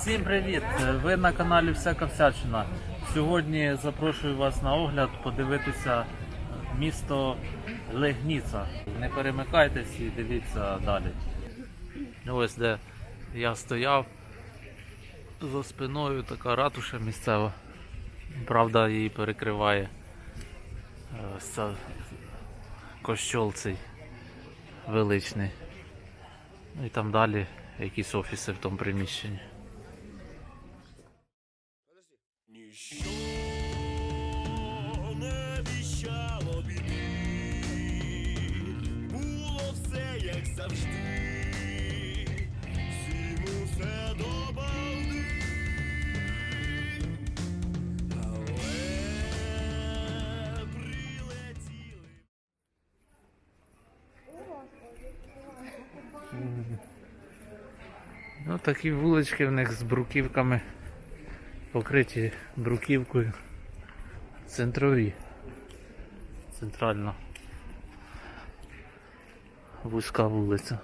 Всім привіт! Ви на каналі Всяка Всячина. Сьогодні запрошую вас на огляд подивитися місто Легніца. Не перемикайтесь і дивіться далі. Ось де я стояв за спиною така ратуша місцева. Правда, її перекриває е, ось ця кощол цей величний. І там далі якісь офіси в тому приміщенні. Завжди, всім усе до прилетіли. Ну такі вулички в них з бруківками покриті бруківкою. Центрові. Центральна. Вузька вулиця.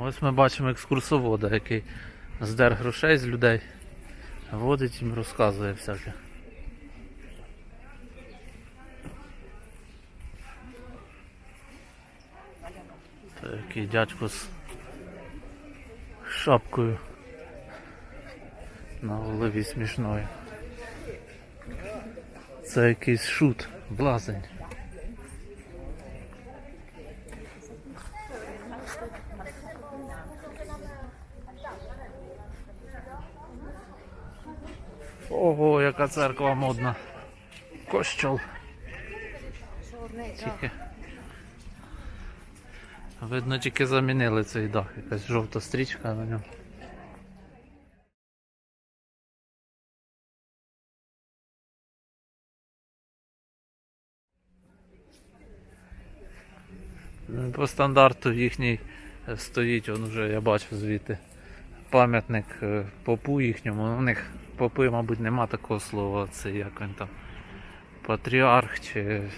Ось ми бачимо екскурсовода, який здер грошей з людей, водить їм, розказує всяке. Це який дядько з шапкою на голові смішною. Це якийсь шут, блазень. Ого, яка церква модна. Кощол. Тільки. Видно, тільки замінили цей дах. Якась жовта стрічка на ньому. Ну, По стандарту їхній е, стоїть, он вже я бачу звідти. Пам'ятник е, попу їхньому. У них попи, мабуть, нема такого слова. Це як він там. Патріарх чи.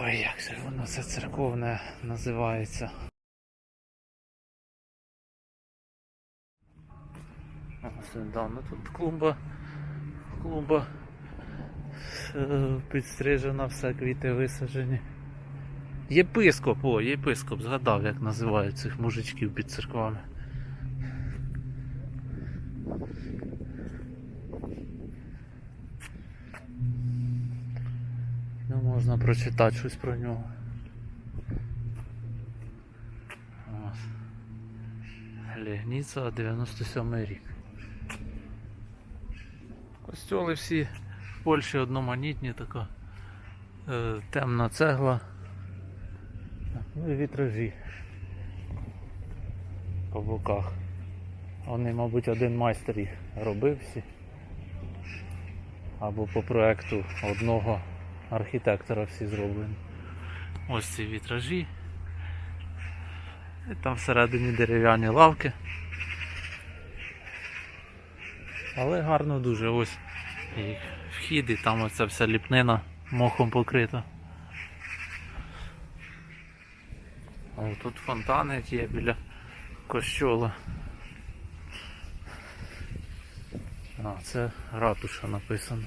Ой, як же воно це церковне називається. Ось, да, ну тут клумба. Клумба е, підстрижена, все квіти висаджені. Єпископ, о, єпископ, згадав, як називають цих мужичків під церквами. Можна прочитати щось про нього. Ось. Легніца, 97 рік. Костьоли всі в Польщі одноманітні, така е, темна цегла. Ну і вітражі по боках. Вони, мабуть, один майстер їх робив всі. Або по проекту одного архітектора всі зроблені. Ось ці вітражі. І там всередині дерев'яні лавки. Але гарно дуже ось і вхід, і там оця вся ліпнина мохом покрита. О, тут фонтани є біля кощола. А, це ратуша написано.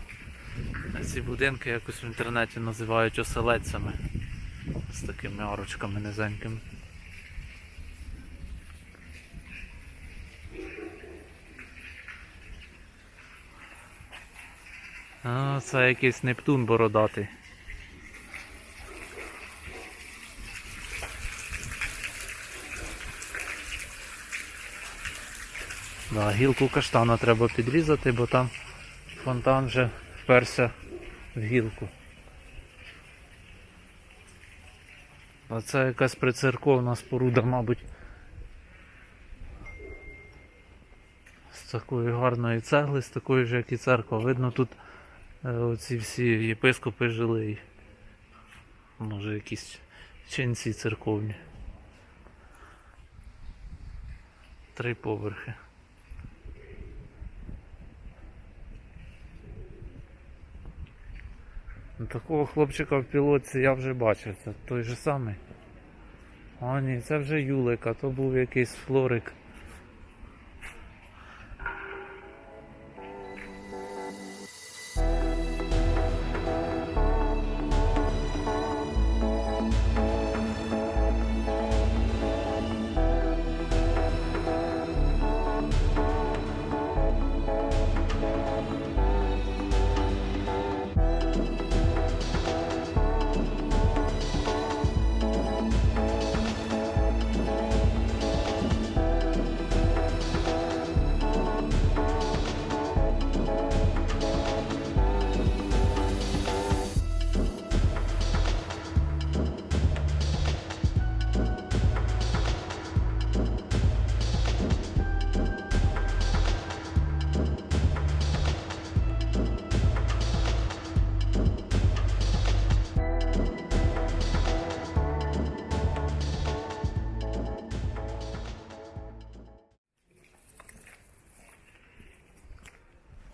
Ці будинки якось в інтернеті називають оселедцями. З такими арочками низенькими. А, це якийсь Нептун бородатий. Да, гілку каштана треба підрізати, бо там фонтан вже вперся в гілку. А це якась прицерковна споруда, мабуть. З такої гарної цегли, з такої ж, як і церква. Видно, тут е, оці всі єпископи жили. Може якісь ченці церковні. Три поверхи. Такого хлопчика в пілотці я вже бачив, це той же самий. А ні, це вже Юлик, а то був якийсь флорик.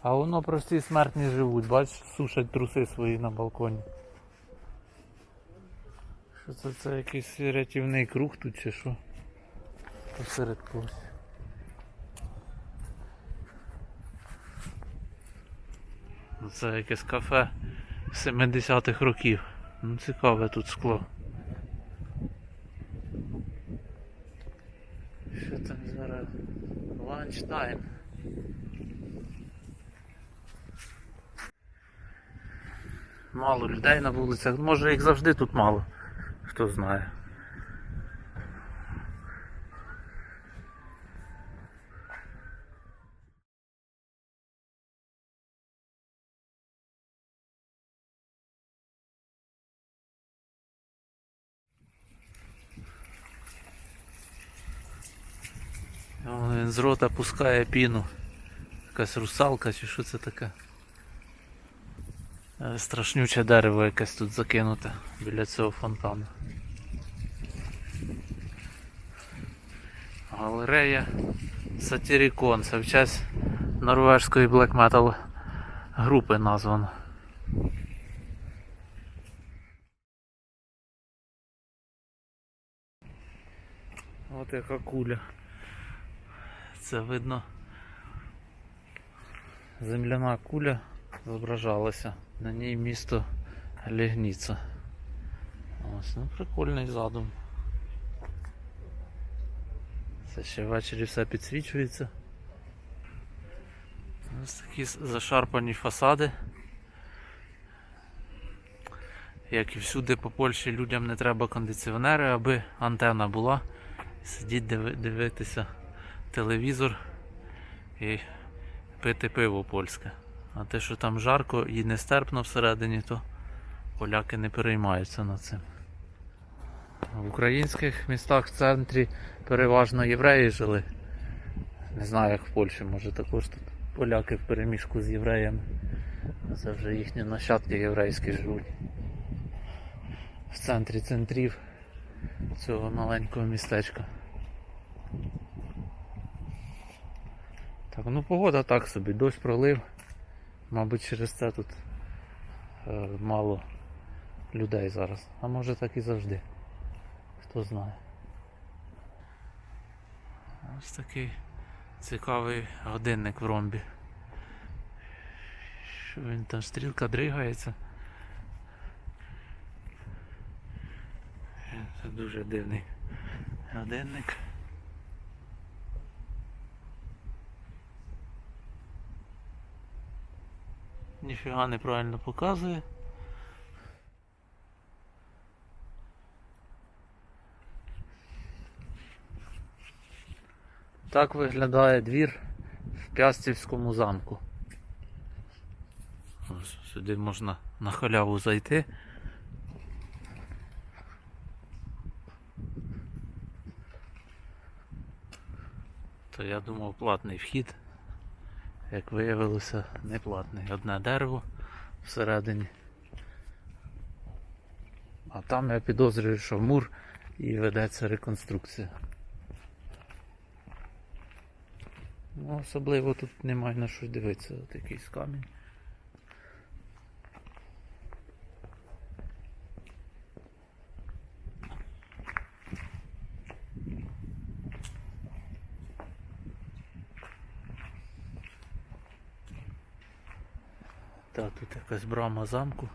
А воно прості смертні живуть, бач, сушать труси свої на балконі. Що це, це якийсь рятівний круг тут чи що? Посеред когось. Ну, Це якесь кафе 70-х років. Ну цікаве тут скло. Що там зараз? Ланчтайм. Мало людей на вулицях. Може їх завжди тут мало. Хто знає. Він з рота пускає піну. Якась русалка чи що це таке? Е, Страшнюче дерево якесь тут закинуте біля цього фонтану. Галерея Сатірікон. Це в честь норвежської black metal групи названо. От яка куля. Це видно. Земляна куля зображалася. На ній місто Лігніца. Ось, ну прикольний задум. Це ще ввечері все підсвічується. Ось такі зашарпані фасади. Як і всюди по Польщі людям не треба кондиціонери, аби антена була. Сидіть дивитися телевізор і пити пиво польське. А те, що там жарко і нестерпно всередині, то поляки не переймаються над цим. В українських містах в центрі переважно євреї жили. Не знаю, як в Польщі, може також тут поляки в переміжку з євреями. Це вже їхні нащадки єврейські живуть. В центрі центрів цього маленького містечка. Так, ну погода так собі, дощ пролив. Мабуть, через це тут е, мало людей зараз. А може так і завжди. Хто знає. Ось такий цікавий годинник в ромбі. Що він там стрілка дригається. Це дуже дивний годинник. Ніфіга неправильно показує. Так виглядає двір в Пястівському замку. Сюди можна на халяву зайти. То я думав платний вхід. Як виявилося, неплатний. Одне дерево всередині. А там я підозрюю, що мур і ведеться реконструкція. Ну, особливо тут немає на що дивитися, от якийсь камінь. Так, тут якась брама замку.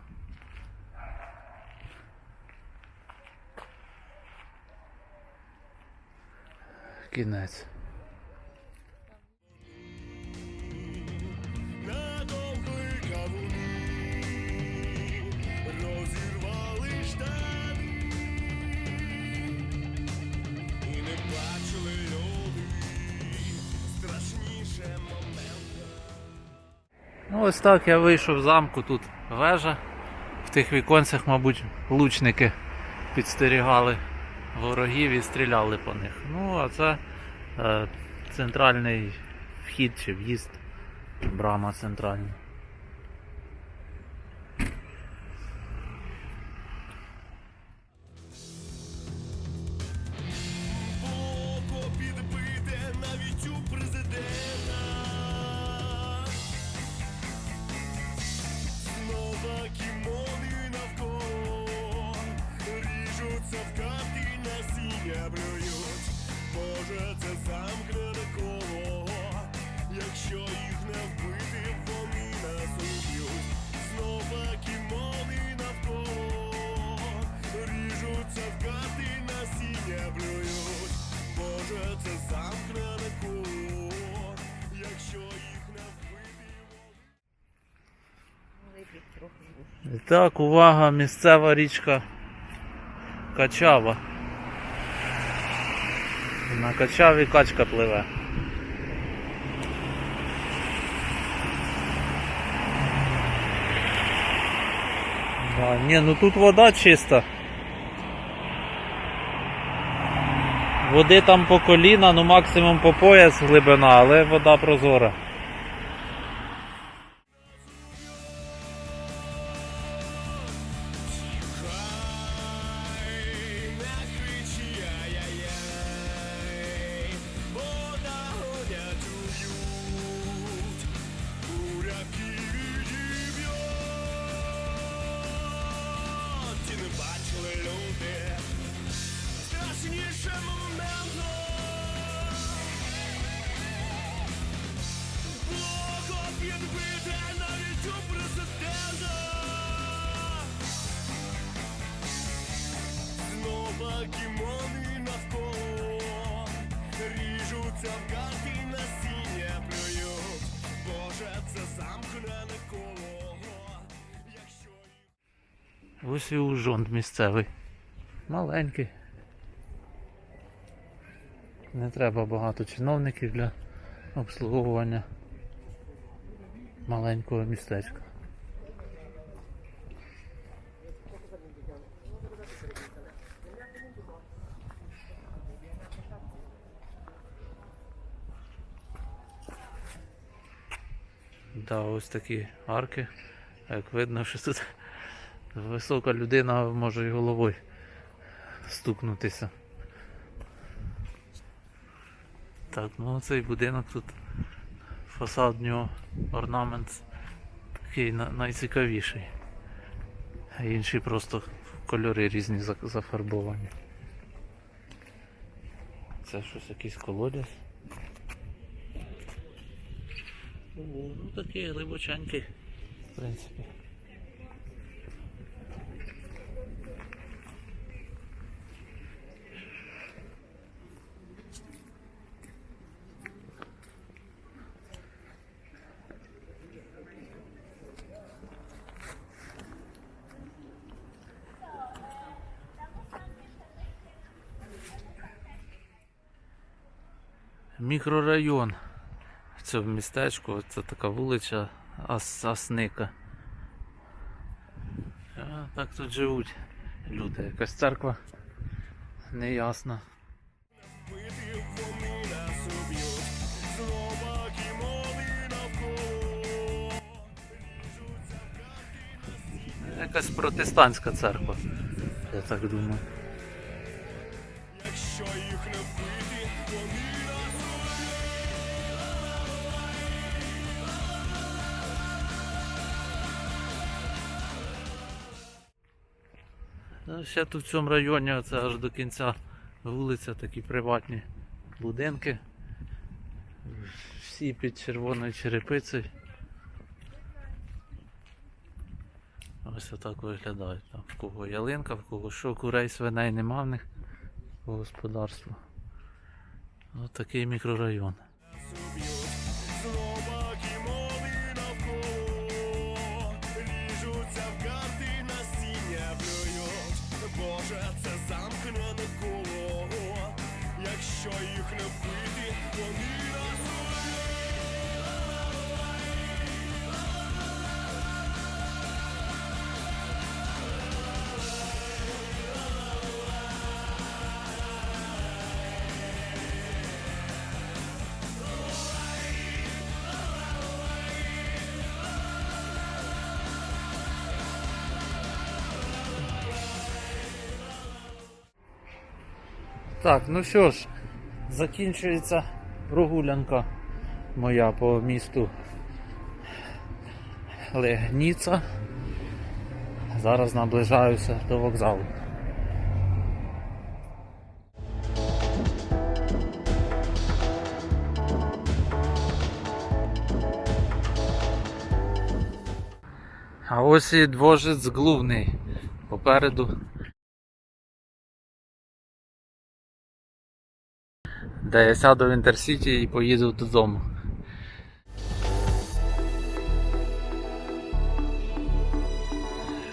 Кінець. Ось так я вийшов з замку, тут вежа. В тих віконцях, мабуть, лучники підстерігали ворогів і стріляли по них. Ну, а це е, центральний вхід чи в'їзд, брама центральна. І так, увага, місцева річка Качава. На Качаві качка пливе. Да, ні, ну тут вода чиста. Води там по коліна, ну максимум по пояс глибина, але вода прозора. Ось і ужонт місцевий. Маленький. Не треба багато чиновників для обслуговування маленького містечка. Да, ось такі арки. Як видно, що тут висока людина може і головою стукнутися. Так, ну цей будинок тут фасад нього орнамент такий найцікавіший. А інші просто кольори різні зафарбовані. Це щось якийсь колодязь. Ну такий глибоченький, в принципі. мікрорайон. Це в містечку, це така вулиця Асника. А, так тут живуть люди. Якась церква неясна. Якась протестантська церква, я так думаю. Якщо їх не вбити, вони Ще тут в цьому районі оце аж до кінця вулиця, такі приватні будинки. Всі під червоною черепицею. Ось отак виглядають. Там в кого ялинка, в кого що, курей, свиней нема в них по господарству. Ось такий мікрорайон. Так, ну що ж, закінчується прогулянка моя по місту Легніца. Зараз наближаюся до вокзалу. А ось і двожець глувний попереду. Де я сяду в Інтерсіті і поїду додому.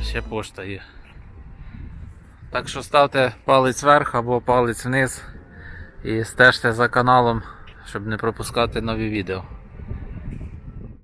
Ще пошта є. Так що ставте палець вверх або палець вниз і стежте за каналом, щоб не пропускати нові відео.